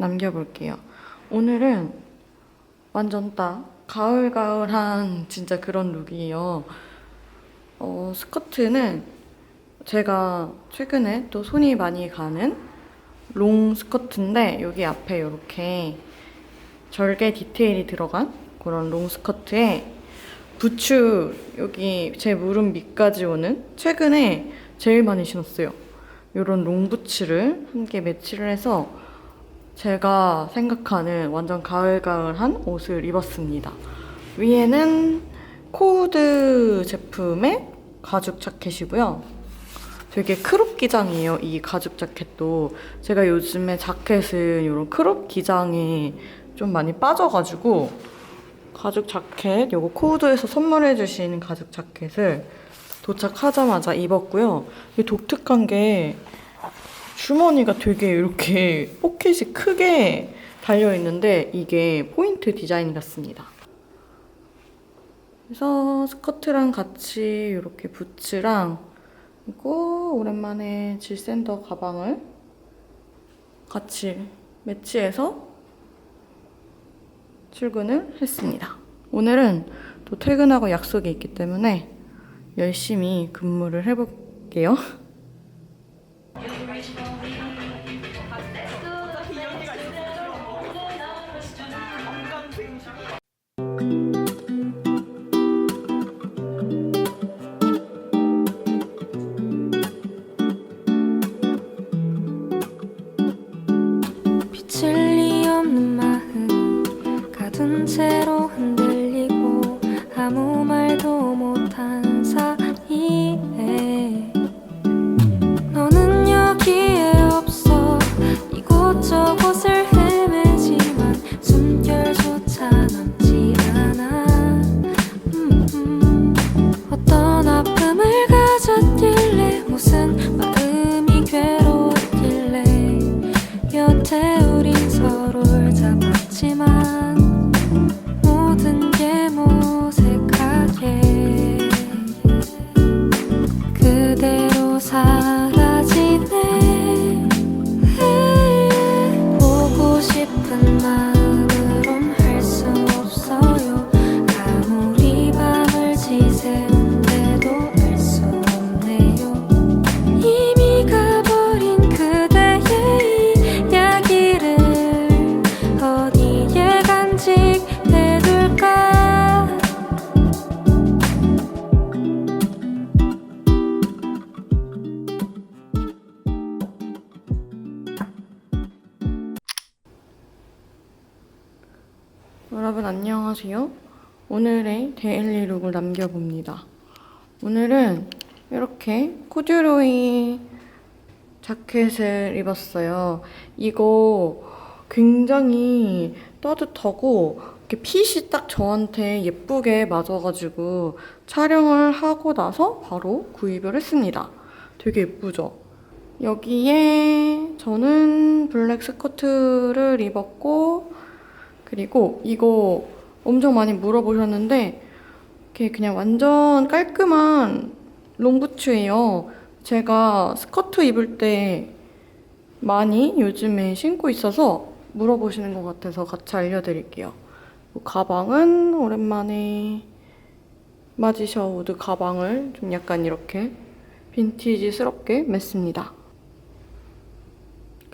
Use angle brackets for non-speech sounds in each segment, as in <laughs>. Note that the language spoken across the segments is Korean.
남겨볼게요. 오늘은 완전 딱 가을가을한 진짜 그런 룩이에요. 어, 스커트는 제가 최근에 또 손이 많이 가는 롱 스커트인데 여기 앞에 이렇게 절개 디테일이 들어간 그런 롱 스커트에 부츠 여기 제 무릎 밑까지 오는 최근에 제일 많이 신었어요. 이런 롱 부츠를 함께 매치를 해서 제가 생각하는 완전 가을가을한 옷을 입었습니다. 위에는 코우드 제품의 가죽 자켓이고요. 되게 크롭 기장이에요. 이 가죽 자켓도 제가 요즘에 자켓은 이런 크롭 기장에 좀 많이 빠져가지고 가죽 자켓 요거 코우드에서 선물해 주신 가죽 자켓을 도착하자마자 입었고요. 이게 독특한 게 주머니가 되게 이렇게 포켓이 크게 달려 있는데 이게 포인트 디자인 같습니다. 그래서 스커트랑 같이 이렇게 부츠랑 그리고 오랜만에 질샌더 가방을 같이 매치해서 출근을 했습니다. 오늘은 또 퇴근하고 약속이 있기 때문에 열심히 근무를 해볼게요. 여러분 안녕하세요. 오늘의 데일리 룩을 남겨봅니다. 오늘은 이렇게 코듀로이 자켓을 입었어요. 이거 굉장히 따뜻하고 이렇게 핏이 딱 저한테 예쁘게 맞아가지고 촬영을 하고 나서 바로 구입을 했습니다. 되게 예쁘죠? 여기에 저는 블랙 스커트를 입었고 그리고 이거 엄청 많이 물어보셨는데 이렇게 그냥 완전 깔끔한 롱부츠예요. 제가 스커트 입을 때 많이 요즘에 신고 있어서 물어보시는 것 같아서 같이 알려드릴게요. 뭐 가방은 오랜만에 마지셔 우드 가방을 좀 약간 이렇게 빈티지스럽게 맸습니다.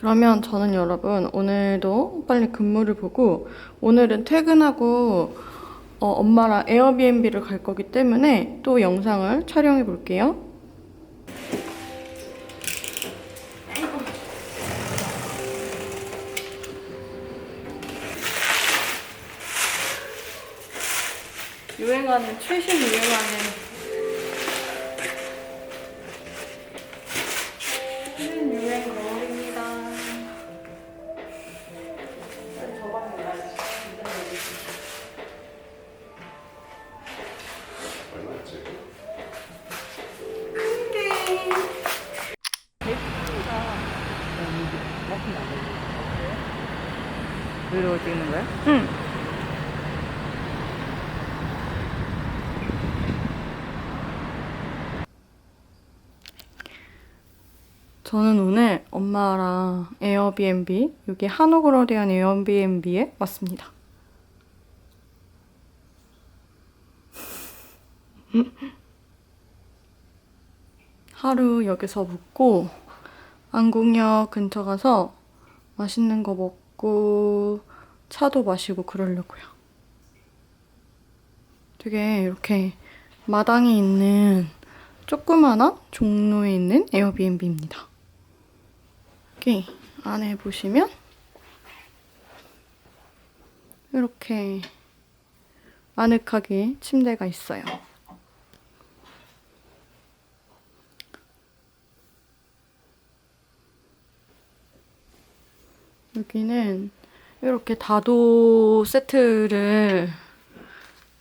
그러면 저는 여러분 오늘도 빨리 근무를 보고 오늘은 퇴근하고 어, 엄마랑 에어비앤비를 갈 거기 때문에 또 영상을 촬영해 볼게요. 유행하는 최신 유행하는 브이로그 찍는 거야? 응. 저는 오늘 엄마랑 에어비앤비, 여기 한옥으로 대한 에어비앤비에 왔습니다. <laughs> 하루 여기서 묵고 안국역 근처 가서 맛있는 거 먹고 차도 마시고 그러려고요. 되게 이렇게 마당이 있는 조그마한 종로에 있는 에어비앤비입니다. 여기 안에 보시면 이렇게 아늑하게 침대가 있어요. 여기는 이렇게 다도 세트를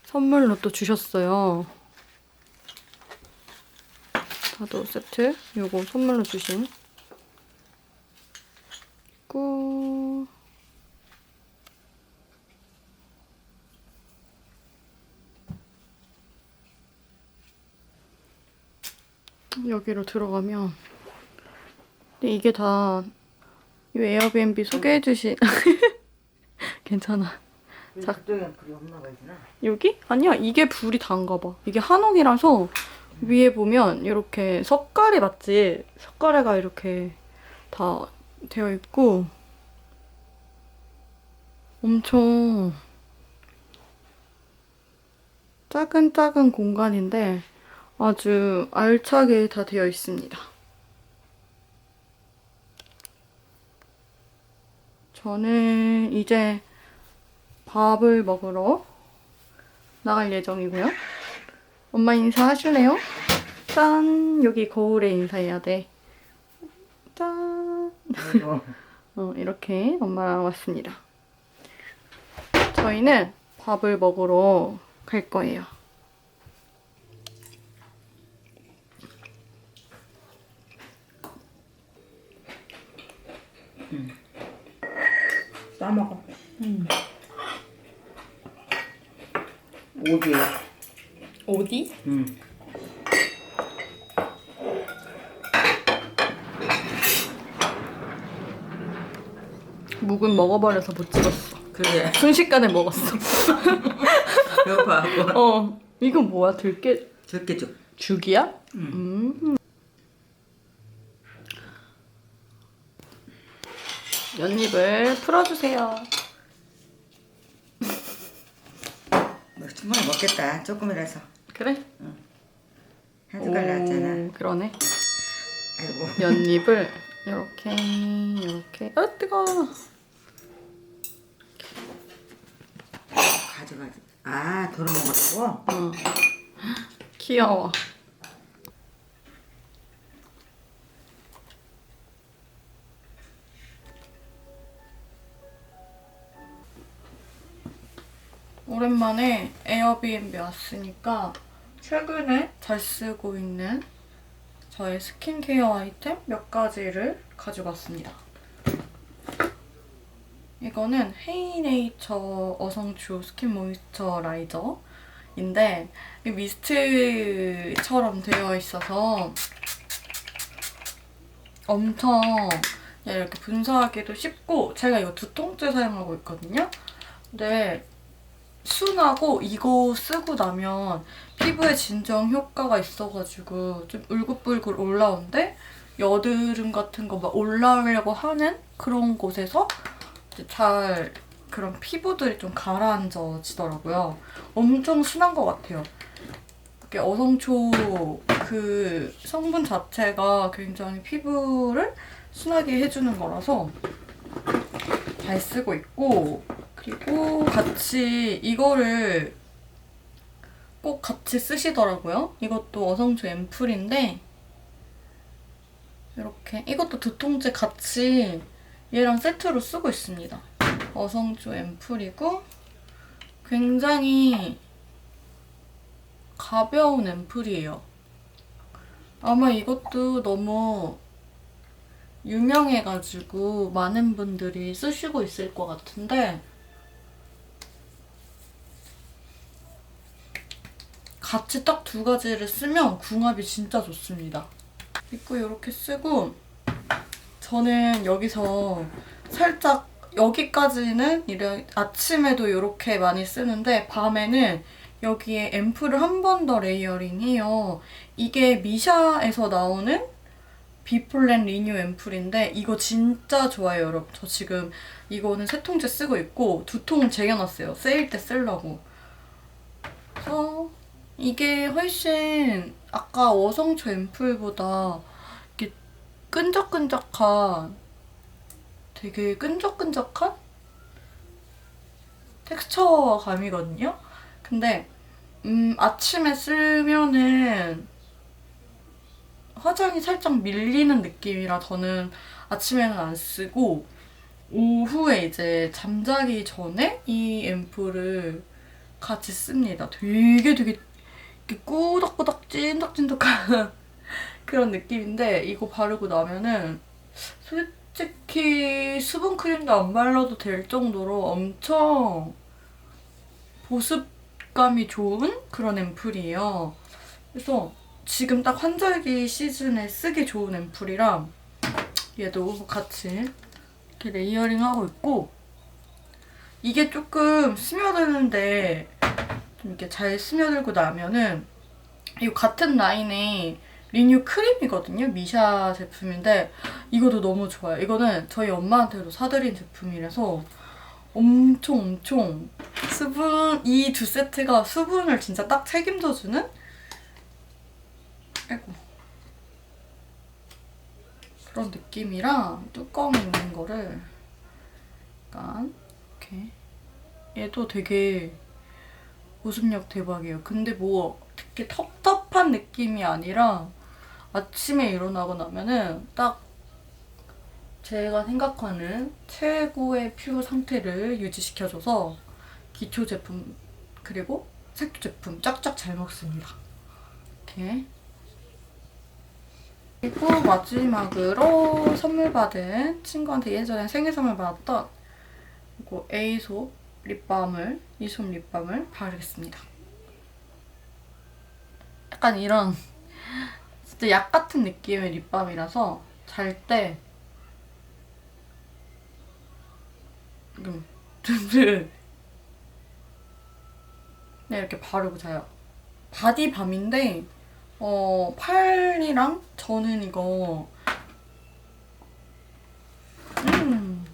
선물로 또 주셨어요. 다도 세트 요거 선물로 주신. 있고. 여기로 들어가면. 근데 이게 다 이 에어비앤비 소개해 주신 <laughs> 괜찮아 자. 불이 없나. 여기? 아니야 이게 불이 단가 봐 이게 한옥이라서 위에 보면 이렇게 석가래 맞지? 석가래가 이렇게 다 되어 있고 엄청 작은 작은 공간인데 아주 알차게 다 되어 있습니다. 저는 이제 밥을 먹으러 나갈 예정이고요. 엄마 인사하실래요? 짠! 여기 거울에 인사해야 돼. 짠! 어. <laughs> 어, 이렇게 엄마랑 왔습니다. 저희는 밥을 먹으러 갈 거예요. 싸먹어. 음. 오디야. 어디? 응. 묵은 먹어버려서 못 찍었어. 그래. 순식간에 먹었어. 배고파하고. <laughs> 어, 이건 뭐야? 들깨 줘. 죽이야? 응. 음. 연잎을 풀어주세요. 뭐 충분히 먹겠다. 조금이라서. 그래? 한 숟갈 나왔잖아. 오, 그러네. 아이고. 연잎을 이렇게 이렇게 아 뜨거. 가져가지. 아, 덜어 먹으라고? 어. <gasps> 귀여워. 오랜만에 에어비앤비 왔으니까 최근에 잘 쓰고 있는 저의 스킨케어 아이템 몇 가지를 가져갔습니다. 이거는 헤이네이처 어성초 스킨 모이스처라이저인데 이 미스트처럼 되어 있어서 엄청 이렇게 분사하기도 쉽고 제가 이거 두 통째 사용하고 있거든요. 근데 순하고 이거 쓰고 나면 피부에 진정 효과가 있어가지고 좀 울긋불긋 올라오는데 여드름 같은 거 막 올라오려고 하는 그런 곳에서 잘 그런 피부들이 좀 가라앉아지더라고요. 엄청 순한 것 같아요. 이게 어성초 그 성분 자체가 굉장히 피부를 순하게 해주는 거라서 잘 쓰고 있고 그리고 같이 이거를 꼭 같이 쓰시더라고요. 이것도 어성초 앰플인데 이렇게 이것도 두 통째 같이 얘랑 세트로 쓰고 있습니다. 어성초 앰플이고 굉장히 가벼운 앰플이에요. 아마 이것도 너무 유명해가지고 많은 분들이 쓰시고 있을 것 같은데 같이 딱 두 가지를 쓰면 궁합이 진짜 좋습니다. 입고 이렇게 쓰고 저는 여기서 살짝 여기까지는 이래 아침에도 이렇게 많이 쓰는데 밤에는 여기에 앰플을 한 번 더 레이어링해요. 이게 미샤에서 나오는 비폴렌 리뉴 앰플인데 이거 진짜 좋아요 여러분. 저 지금 이거는 세 통째 쓰고 있고 두 통 쟁여놨어요. 세일 때 쓰려고. 그래서 이게 훨씬 아까 어성초 앰플보다 이렇게 끈적끈적한 되게 끈적끈적한 텍스처 감이거든요. 근데 음, 아침에 쓰면은 화장이 살짝 밀리는 느낌이라 저는 아침에는 안 쓰고 오후에 이제 잠자기 전에 이 앰플을 같이 씁니다. 되게 되게 이렇게 꾸덕꾸덕 찐득찐득한 <laughs> 그런 느낌인데 이거 바르고 나면은 솔직히 수분 크림도 안 발라도 될 정도로 엄청 보습감이 좋은 그런 앰플이에요. 그래서 지금 딱 환절기 시즌에 쓰기 좋은 앰플이랑 얘도 같이 이렇게 레이어링 하고 있고 이게 조금 스며드는데 좀 이렇게 잘 스며들고 나면은 이 같은 라인의 리뉴 크림이거든요. 미샤 제품인데 이것도 너무 좋아요. 이거는 저희 엄마한테도 사드린 제품이라서 엄청 엄청 수분 이 두 세트가 수분을 진짜 딱 책임져주는 아이고 그런 느낌이랑 뚜껑 있는 거를 약간 이렇게 얘도 되게 보습력 대박이에요. 근데 뭐 되게 텁텁한 느낌이 아니라 아침에 일어나고 나면은 딱 제가 생각하는 최고의 피부 상태를 유지시켜줘서 기초 제품 그리고 색조 제품 쫙쫙 잘 먹습니다. 이렇게 그리고 마지막으로 선물 받은 친구한테 예전에 생일 선물 받았던 이거 에이소 립밤을 이솜 립밤을 바르겠습니다. 약간 이런 진짜 약 같은 느낌의 립밤이라서 잘 때 지금 든든 네 이렇게 바르고 자요. 바디 밤인데 어 팔이랑 저는 이거 음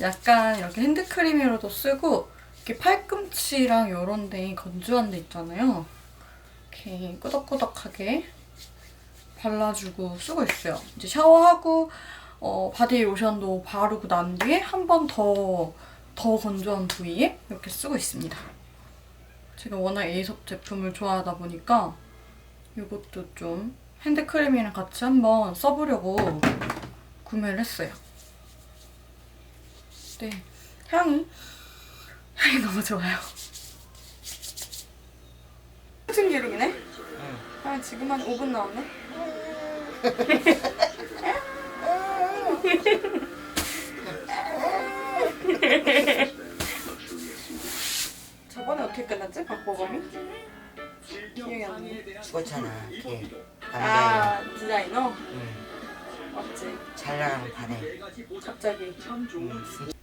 약간 이렇게 핸드크림으로도 쓰고 이렇게 팔꿈치랑 요런 데 건조한 데 있잖아요. 이렇게 끄덕끄덕하게 발라주고 쓰고 있어요. 이제 샤워하고 어, 바디 로션도 바르고 난 뒤에 한 번 더 더 건조한 부위에 이렇게 쓰고 있습니다. 제가 워낙 에이솝 제품을 좋아하다 보니까 이것도 좀 핸드크림이랑 같이 한번 써보려고 구매를 했어요. 네, 향이 향이 너무 좋아요. 무슨 기록이네? 아 지금 한 5분 나왔네. <laughs> 저번에 어떻게 끝났지? 박보검이? 기억이 안 나네. 죽었잖아. 걔. 남자애. 아 디자이너? 응. 맞지. 잘 나가는 반에. 갑자기. 응.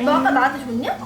너 아까 나한테 줬냐?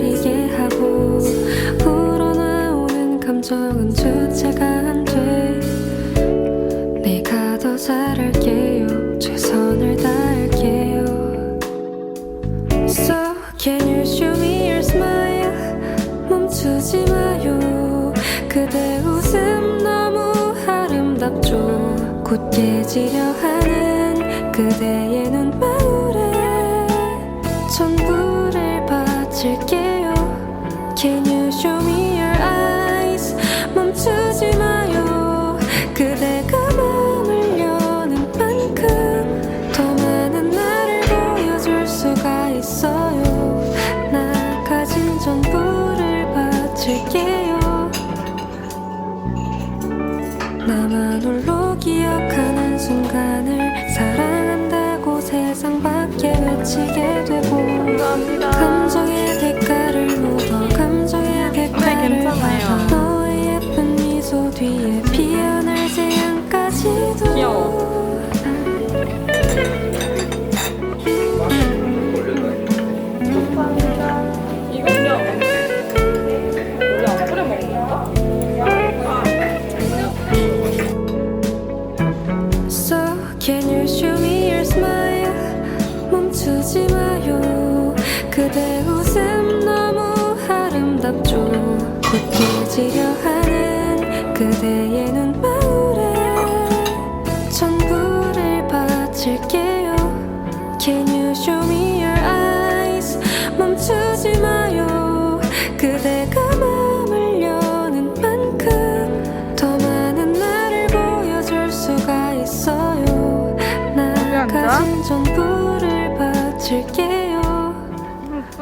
나리게 하고 우러나오는 감정은 주체가 안 돼. 내가 더 잘할게요. 최선을 다할게요. So can you show me your smile? 멈추지 마요. 그대 웃음 너무 아름답죠. 굳게 지려 하는 그대의 눈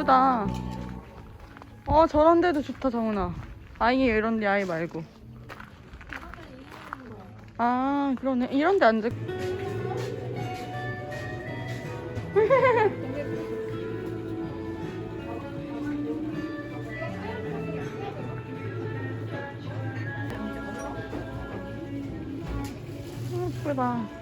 예쁘다. 어 저런 데도 좋다 정훈아. 아예 이런 데 아예 말고. 아 그러네. 이런 데 앉을. <laughs> 예쁘다.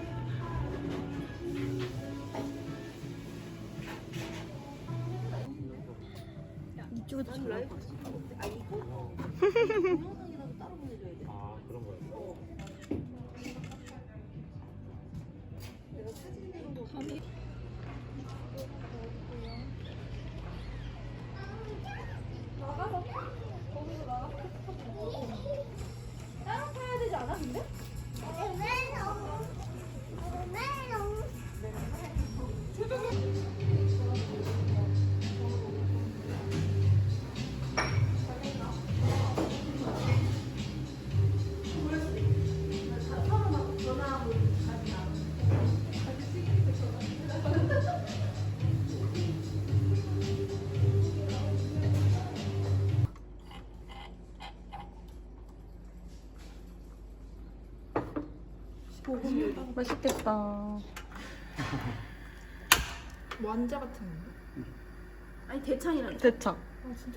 맛있겠다. 완자 같은 건가? 아니 대창이란 대창.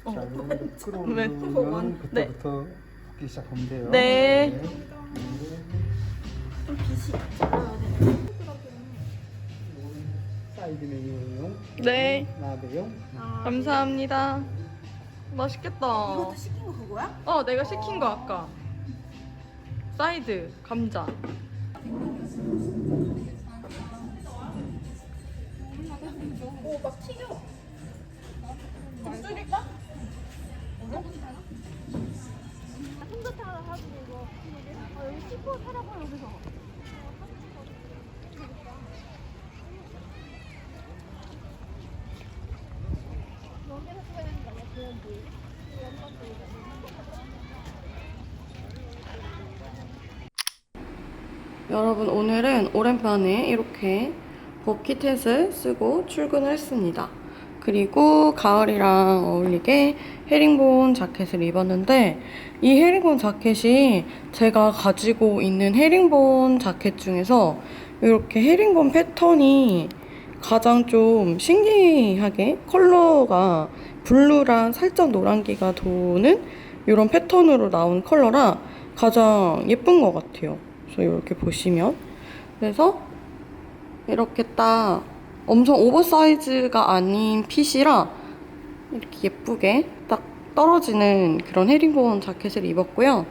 어. 자, 이거는 네. 끓어오르면 그때부터 붓기 시작하면 돼요. 네. 사이드 메뉴용, 네. 나베용. 감사합니다. 맛있겠다. 이것도 시킨 거 그거야? 어, 내가 시킨 거 아까. 사이드 감자. 오막 튀겨. 줄일까? 솜사탕 하고 이거. 아 여기 찍고 타라고 여기서. 여기서 찍어야 되는 거 아니야? 그런 물. 여러분 오늘은 오랜만에 이렇게 버킷햇을 쓰고 출근을 했습니다. 그리고 가을이랑 어울리게 헤링본 자켓을 입었는데 이 헤링본 자켓이 제가 가지고 있는 헤링본 자켓 중에서 이렇게 헤링본 패턴이 가장 좀 신기하게 컬러가 블루랑 살짝 노란기가 도는 이런 패턴으로 나온 컬러라 가장 예쁜 것 같아요. 그래서 이렇게 보시면 그래서 이렇게 딱 엄청 오버사이즈가 아닌 핏이라 이렇게 예쁘게 딱 떨어지는 그런 헤링본 자켓을 입었고요.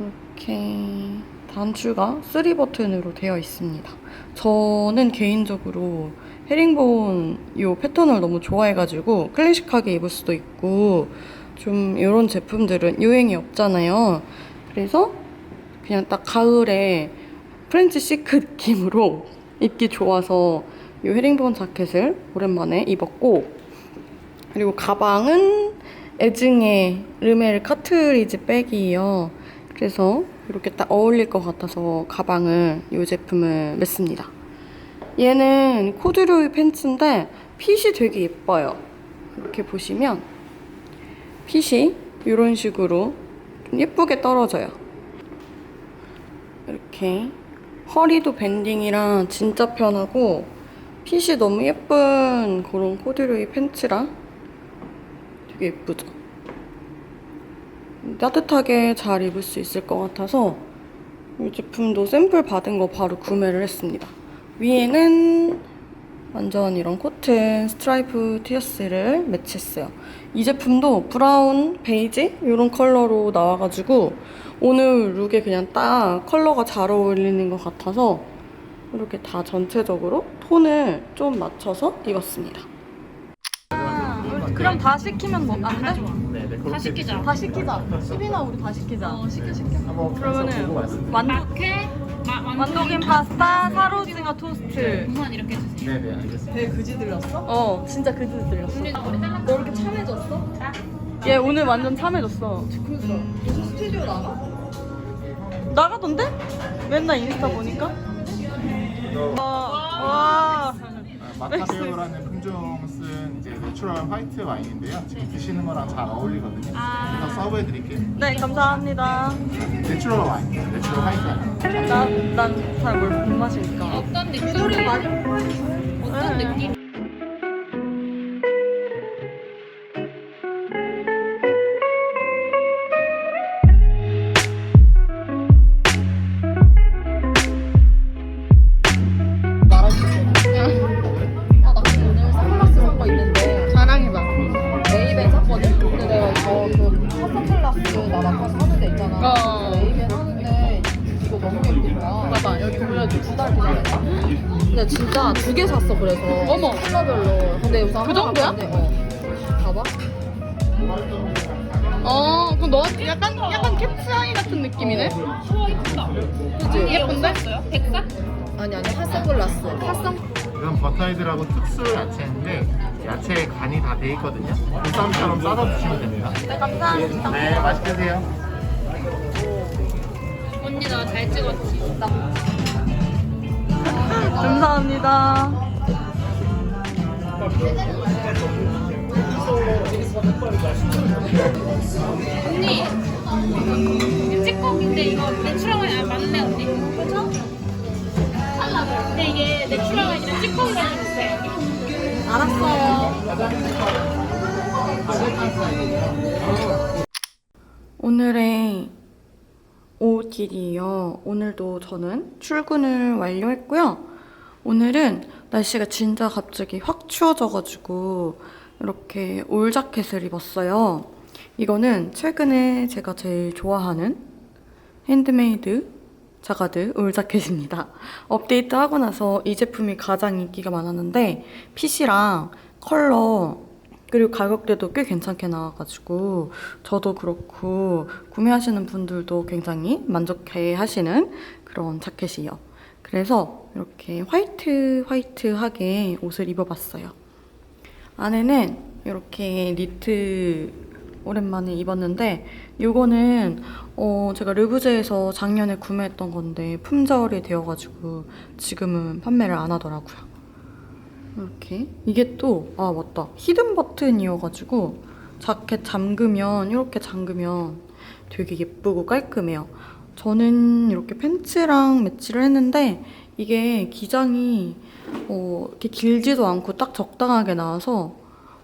이렇게 단추가 3 버튼으로 되어 있습니다. 저는 개인적으로 헤링본 이 패턴을 너무 좋아해가지고 클래식하게 입을 수도 있고 좀 이런 제품들은 유행이 없잖아요. 그래서 그냥 딱 가을에 프렌치 시크 느낌으로 입기 좋아서 이 헤링본 자켓을 오랜만에 입었고 그리고 가방은 애증의 르멜 카트리지 백이에요. 그래서 이렇게 딱 어울릴 것 같아서 가방을 이 제품을 맸습니다. 얘는 코듀로이 팬츠인데 핏이 되게 예뻐요. 이렇게 보시면 핏이 이런 식으로 좀 예쁘게 떨어져요. 이렇게 허리도 밴딩이랑 진짜 편하고 핏이 너무 예쁜 그런 코듀로이 팬츠라 되게 예쁘죠? 따뜻하게 잘 입을 수 있을 것 같아서 이 제품도 샘플 받은 거 바로 구매를 했습니다. 위에는 완전 이런 코튼 스트라이프 티어스를 매치했어요. 이 제품도 브라운, 베이지 이런 컬러로 나와가지고 오늘 룩에 그냥 딱 컬러가 잘 어울리는 것 같아서 이렇게 다 전체적으로 톤을 좀 맞춰서 입었습니다. 그럼 다 시키면 뭐 안 돼? 네네. 다 시키자. 다 시키자. 수빈아 우리 다 시키자. 어 시켜 시켜. 그러면은 마케 마- 완도김 파스타, 사로징어 토스트. 우선 이렇게 해주세요. 네네 알겠습니다. 되게 그지 들렸어? 어, 진짜 그지 들렸어. 너 이렇게 참해졌어? 얘 오늘 완전 참해졌어. 그니까. 요새 스튜디오 나가? 나가던데? 맨날 인스타 보니까? 와, 와. 마카베오라는 품종 내추럴 화이트 와인인데요. 지금 드시는 거랑 잘 어울리거든요. 그래서 서브해 드릴게요. 네, 감사합니다. 내추럴 와인, 내추럴 화이트 와인. 나, 난잘뭘 못 마시니까. 어떤 느낌? 어떤 네. 느낌? 예쁜데? 백사? 아니 아니 핫선글라스 핫선 이건 버터헤드라고 특수 야채인데 야채에 간이 다 돼 있거든요. 쌈처럼 싸서 드시면 됩니다. 네, 감사합니다. 네, 맛있게 드세요. 언니 나 잘 찍었지? 감사합니다. 언니 찌꺼기인데 이거 내추럴 와인 아, 맞네 언니 그죠? 근데 이게 내추럴 와인이랑 찌꺼기가 좀 있어요 알았어요. 오늘의 OOTD요. 오늘도 저는 출근을 완료했고요. 오늘은 날씨가 진짜 갑자기 확 추워져가지고 이렇게 올 자켓을 입었어요. 이거는 최근에 제가 제일 좋아하는 핸드메이드 자가드 울 자켓입니다. <laughs> 업데이트하고 나서 이 제품이 가장 인기가 많았는데 핏이랑 컬러 그리고 가격대도 꽤 괜찮게 나와가지고 저도 그렇고 구매하시는 분들도 굉장히 만족해 하시는 그런 자켓이에요. 그래서 이렇게 화이트 화이트하게 옷을 입어봤어요. 안에는 이렇게 니트 오랜만에 입었는데 이거는 어 제가 르부제에서 작년에 구매했던 건데 품절이 되어가지고 지금은 판매를 안 하더라고요. 이렇게 이게 또 아 맞다 히든 버튼이어가지고 자켓 잠그면 이렇게 잠그면 되게 예쁘고 깔끔해요. 저는 이렇게 팬츠랑 매치를 했는데 이게 기장이 어, 이렇게 길지도 않고 딱 적당하게 나와서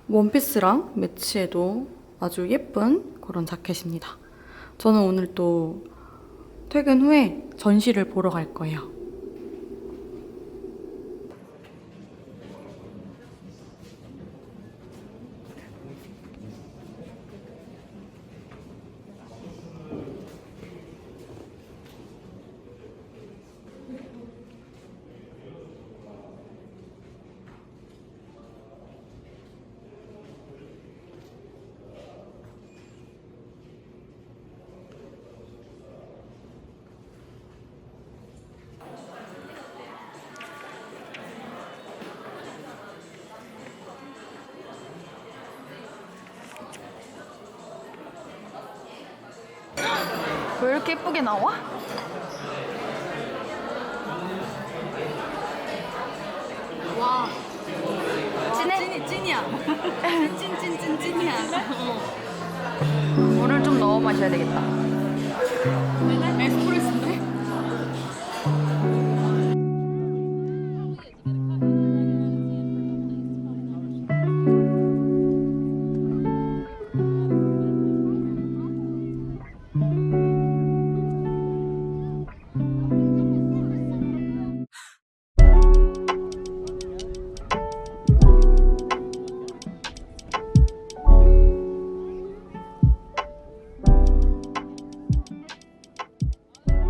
원피스랑 매치해도 아주 예쁜 그런 자켓입니다. 저는 오늘 또 퇴근 후에 전시를 보러 갈 거예요. 왜 이렇게 예쁘게 나와? 찐해? 찐이야. <laughs> 찐 찐 찐 찐이야. 물을 좀 넣어 마셔야 되겠다. 왜?